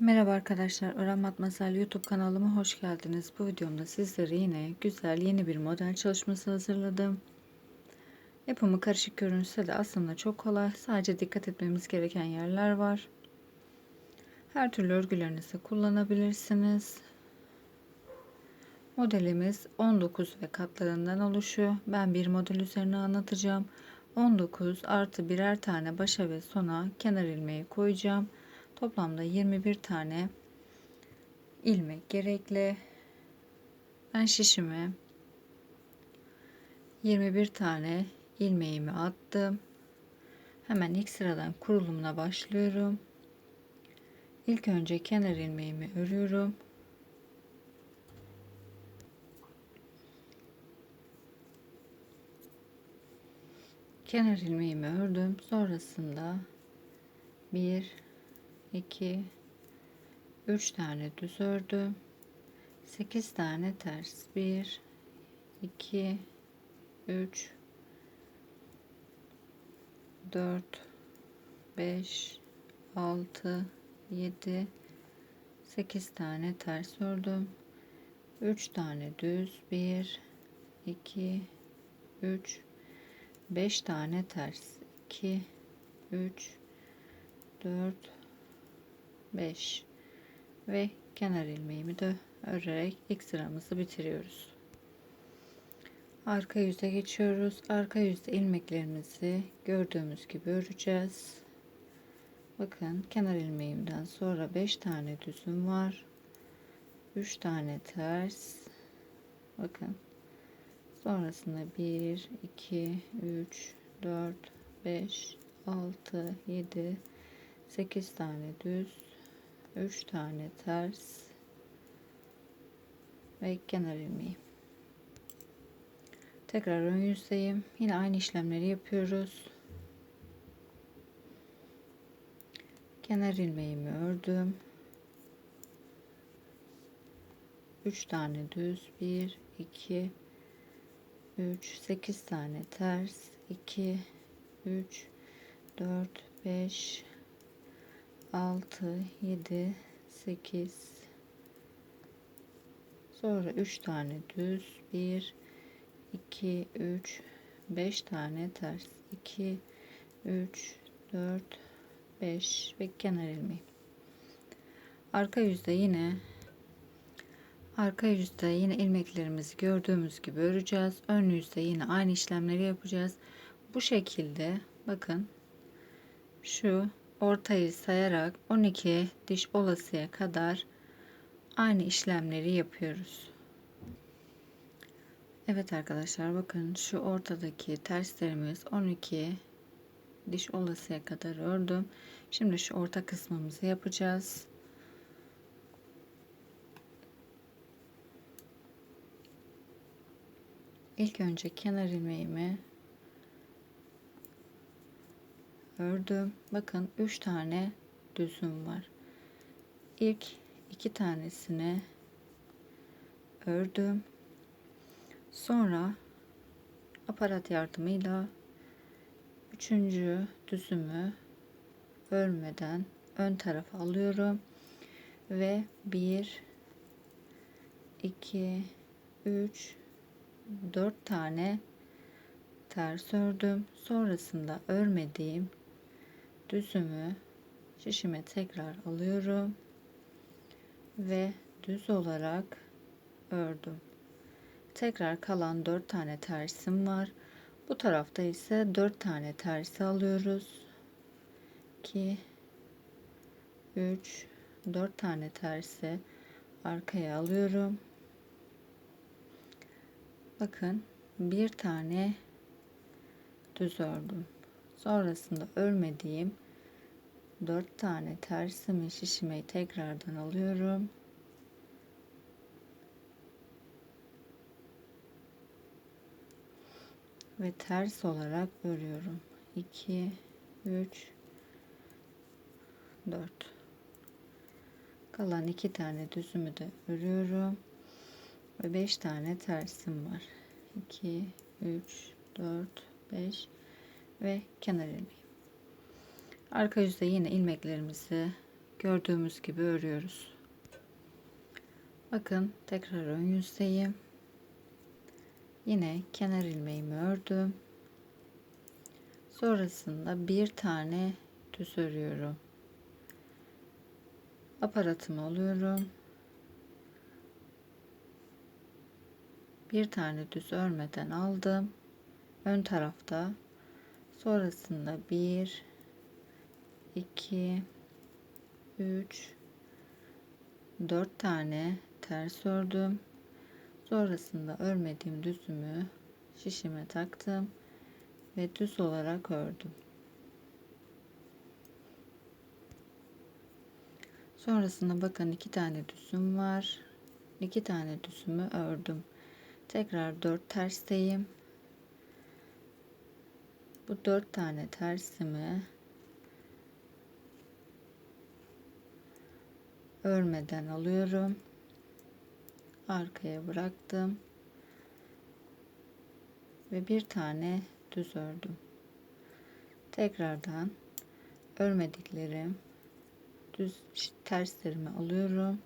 Merhaba arkadaşlar, Öğren Matmasal YouTube kanalıma hoş geldiniz. Bu videomda sizlere yine güzel yeni bir model çalışması hazırladım. Yapımı karışık görünse de aslında çok kolay. Sadece dikkat etmemiz gereken yerler var. Her türlü örgülerinizde kullanabilirsiniz. Modelimiz 19 ve katlarından oluşuyor. Ben bir model üzerine anlatacağım. 19 artı birer tane başa ve sona kenar ilmeği koyacağım. Toplamda 21 tane ilmek gerekli. Ben şişime 21 tane ilmeğimi attım. Hemen ilk sıradan kurulumuna başlıyorum. İlk önce kenar ilmeğimi örüyorum. Kenar ilmeğimi ördüm. Sonrasında 1 2 3 tane düz ördüm. 8 tane ters. 1 2 3 4 5 6 7 8 tane ters ördüm. 3 tane düz. 1 2 3 5 tane ters. 2 3 4 5 ve kenar ilmeğimi de örerek ilk sıramızı bitiriyoruz. Arka yüze geçiyoruz. Arka yüzde ilmeklerimizi gördüğümüz gibi öreceğiz. Bakın kenar ilmeğimden sonra 5 tane düzüm var. 3 tane ters. Bakın. Sonrasında 1 2 3 4 5 6 7 8 tane düz 3 tane ters ve kenar ilmeği. Tekrar ön yüzdeyim. Yine aynı işlemleri yapıyoruz. Kenar ilmeğimi ördüm. 3 tane düz 1 2 3 8 tane ters 2 3 4 5 6 7 8 sonra 3 tane düz 1 2 3 5 tane ters. 2 3 4 5 ve kenar ilmeği. Arka yüzde yine arka yüzde yine ilmeklerimizi gördüğümüz gibi öreceğiz. Ön yüzde yine aynı işlemleri yapacağız. Bu şekilde bakın şu ortayı sayarak 12 diş olasıya kadar aynı işlemleri yapıyoruz. Evet arkadaşlar bakın şu ortadaki terslerimiz 12 diş olasıya kadar ördüm. Şimdi şu orta kısmımızı yapacağız. İlk önce kenar ilmeğimi ördüm. Bakın 3 tane düzüm var. İlk iki tanesini ördüm. Sonra aparat yardımıyla üçüncü düzümü örmeden ön tarafa alıyorum ve 1 2 3 4 tane ters ördüm. Sonrasında örmediğim düzümü şişime tekrar alıyorum ve düz olarak ördüm. Tekrar kalan 4 tane tersim var. Bu tarafta ise 4 tane tersi alıyoruz. 2 3 4 tane tersi arkaya alıyorum. Bakın bir tane düz ördüm. Sonrasında örmediğim 4 tane tersimi şişime tekrardan alıyorum. Ve ters olarak örüyorum. 2 3 4 Kalan 2 tane düzümü de örüyorum. Ve 5 tane tersim var. 2 3 4 5 ve kenar ilmeği. Arka yüzde yine ilmeklerimizi gördüğümüz gibi örüyoruz. Bakın tekrar ön yüzdeyim. Yine kenar ilmeğimi ördüm. Sonrasında bir tane düz örüyorum. Aparatımı alıyorum. Bir tane düz örmeden aldım. Ön tarafta. Sonrasında bir, iki, üç, dört tane ters ördüm. Sonrasında örmediğim düzümü şişime taktım ve düz olarak ördüm. Sonrasında bakın iki tane düzüm var. İki tane düzümü ördüm. Tekrar dört tersteyim. Bu dört tane tersimi örmeden alıyorum. Arkaya bıraktım. Ve bir tane düz ördüm. Tekrardan örmediklerim düz terslerimi alıyorum.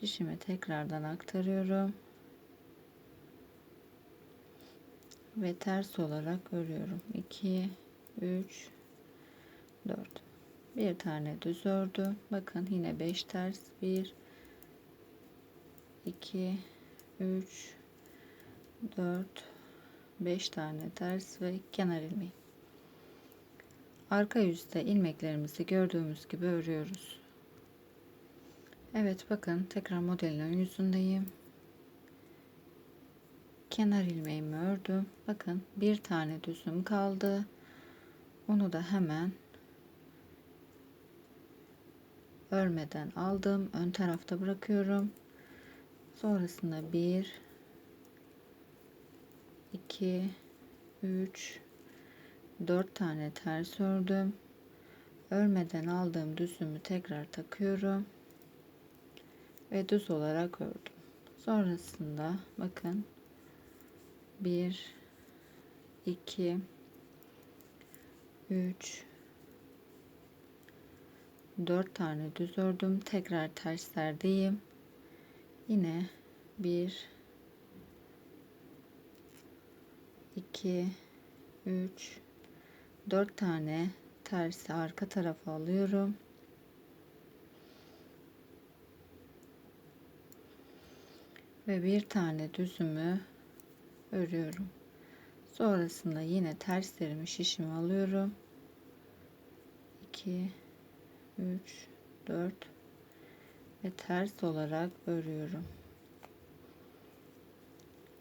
Şişime tekrardan aktarıyorum. Ve ters olarak örüyorum. 2 3 4 bir tane düz ördüm. Bakın yine 5 ters. 1 2 3 4 5 tane ters ve kenar ilmeği. Arka yüzde ilmeklerimizi gördüğümüz gibi örüyoruz. Evet bakın tekrar modelin ön yüzündeyim. Kenar ilmeğimi ördüm. Bakın bir tane düzüm kaldı. Onu da hemen örmeden aldım. Ön tarafta bırakıyorum. Sonrasında 1 2 3 4 tane ters ördüm. Örmeden aldığım düzümü tekrar takıyorum. Ve düz olarak ördüm. Sonrasında bakın 1 2 3 4 tane düz ördüm. Tekrar terslerdeyim. Yine 1 2 3 4 tane tersi arka tarafa alıyorum. Ve bir tane düzümü örüyorum. Sonrasında yine terslerimi şişimi alıyorum. 2 3 4 ve ters olarak örüyorum.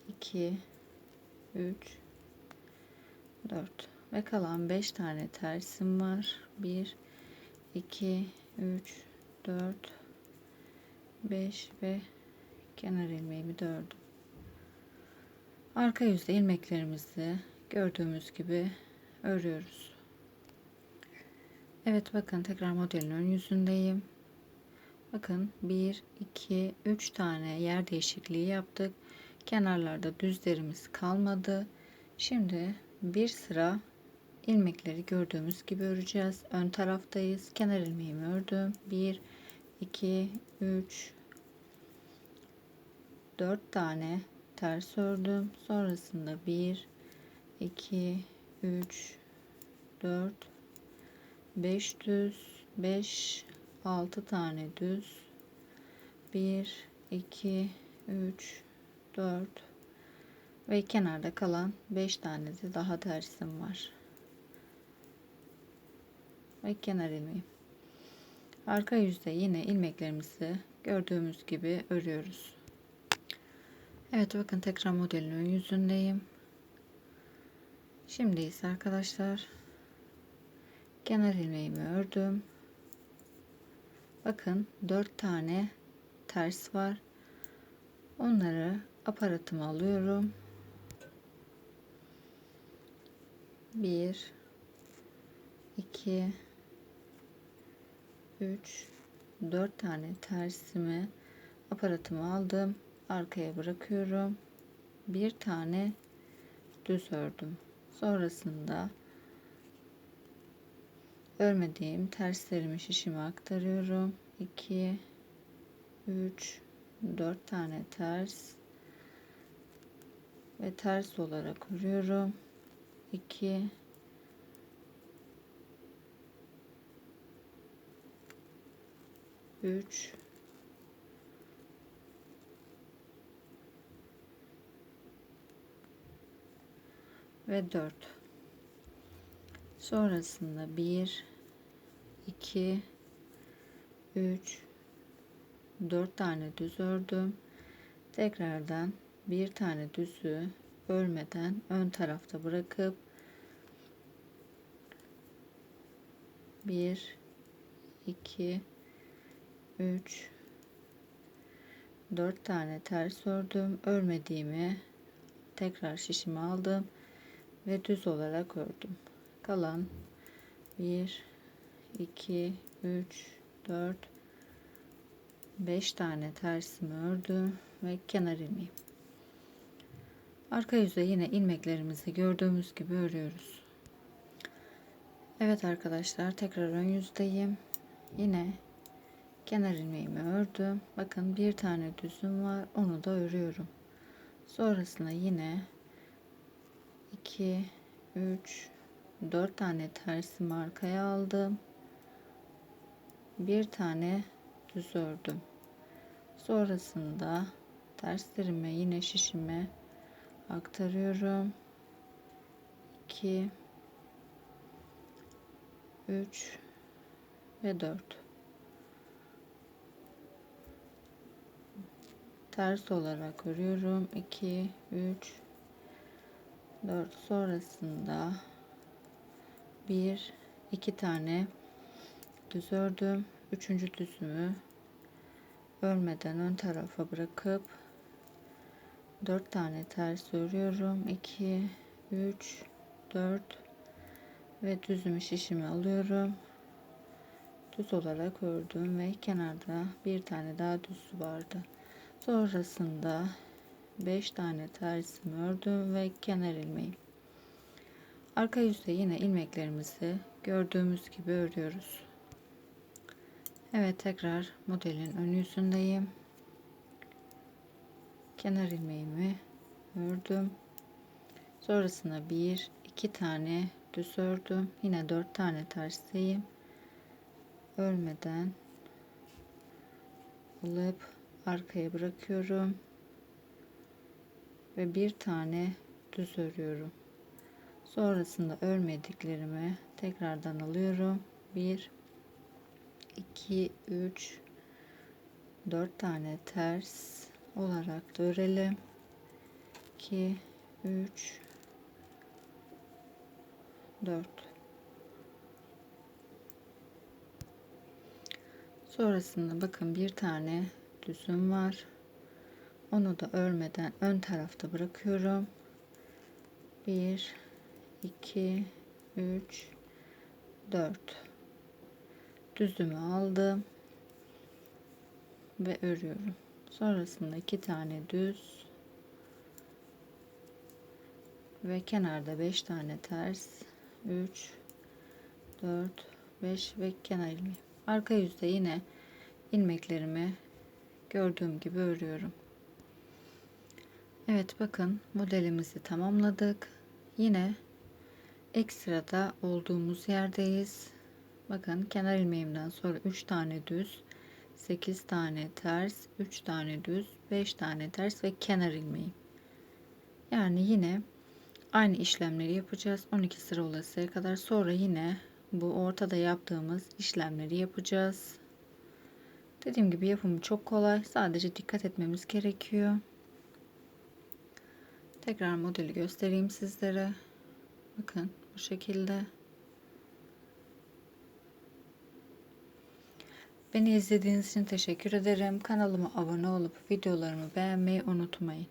2 3 4 ve kalan 5 tane tersim var. 1 2 3 4 5 ve kenar ilmeğimi de. Arka yüzde ilmeklerimizi gördüğümüz gibi örüyoruz. Evet bakın tekrar modelin ön yüzündeyim. Bakın 1 2 3 tane yer değişikliği yaptık. Kenarlarda düzlerimiz kalmadı. Şimdi bir sıra ilmekleri gördüğümüz gibi öreceğiz. Ön taraftayız. Kenar ilmeğimi ördüm. 1 2 3 4 tane ters ördüm. Sonrasında 1 2 3 4 5 düz 5 6 tane düz 1 2 3 4 ve kenarda kalan 5 tane de daha tersim var. Ve kenar ilmeği. Arka yüzde yine ilmeklerimizi gördüğümüz gibi örüyoruz Evet bakın tekrar modelin ön yüzündeyim. Şimdi ise arkadaşlar kenar ilmeğimi ördüm. Bakın 4 tane ters var. Onları aparatıma alıyorum. 1 2 3 4 tane tersimi aparatıma aldım arkaya bırakıyorum. Bir tane düz ördüm. Sonrasında örmediğim terslerimi şişime aktarıyorum. 2 3 4 tane ters ve ters olarak örüyorum. 2 3 ve 4 sonrasında 1 2 3 4 tane düz ördüm. Tekrardan bir tane düzü örmeden ön tarafta bırakıp 1 2 3 4 tane ters ördüm. Örmediğimi tekrar şişimi aldım ve düz olarak ördüm. Kalan 1 2 3 4 5 tane tersimi ördüm ve kenar ilmeği arka yüze yine ilmeklerimizi gördüğümüz gibi örüyoruz. Evet arkadaşlar tekrar ön yüzdeyim. Yine kenar ilmeğimi ördüm. Bakın bir tane düzüm var onu da örüyorum. Sonrasında yine 2 3 4 tane tersimi arkaya aldım. Bir tane düz ördüm. Sonrasında terslerimi yine şişime aktarıyorum. 2 3 ve 4 ters olarak örüyorum. 2 3 4 sonrasında 1 2 tane düz ördüm. Üçüncü düzümü örmeden ön tarafa bırakıp 4 tane ters örüyorum. 2 3 4 ve düzümü şişimi alıyorum. Düz olarak ördüm ve kenarda bir tane daha düz vardı. Sonrasında 5 tane tersimi ördüm ve kenar ilmeği. Arka yüzde yine ilmeklerimizi gördüğümüz gibi örüyoruz. Evet tekrar modelin ön yüzündeyim. Kenar ilmeğimi ördüm. Sonrasında bir iki tane düz ördüm. Yine dört tane tersteyim örmeden alıp arkaya bırakıyorum ve bir tane düz örüyorum. Sonrasında örmediklerimi tekrardan alıyorum. 1 2 3 4 tane ters olarak da örelim. 2 3 4 sonrasında bakın bir tane düzüm var onu da örmeden ön tarafta bırakıyorum. 1 2 3 4 düzümü aldım ve örüyorum. Sonrasında iki tane düz ve kenarda 5 tane ters. 3 4 5 ve kenar ilmeği. Arka yüzde yine ilmeklerimi gördüğüm gibi örüyorum Evet bakın modelimizi tamamladık. Yine ekstrada olduğumuz yerdeyiz. Bakın kenar ilmeğimden sonra 3 tane düz 8 tane ters 3 tane düz 5 tane ters ve kenar ilmeği. Yani yine aynı işlemleri yapacağız. 12 sıra olasıya kadar. Sonra yine bu ortada yaptığımız işlemleri yapacağız. Dediğim gibi yapımı çok kolay. Sadece dikkat etmemiz gerekiyor tekrar modeli göstereyim sizlere bakın bu şekilde Beni izlediğiniz için teşekkür ederim. Kanalıma abone olup videolarımı beğenmeyi unutmayın.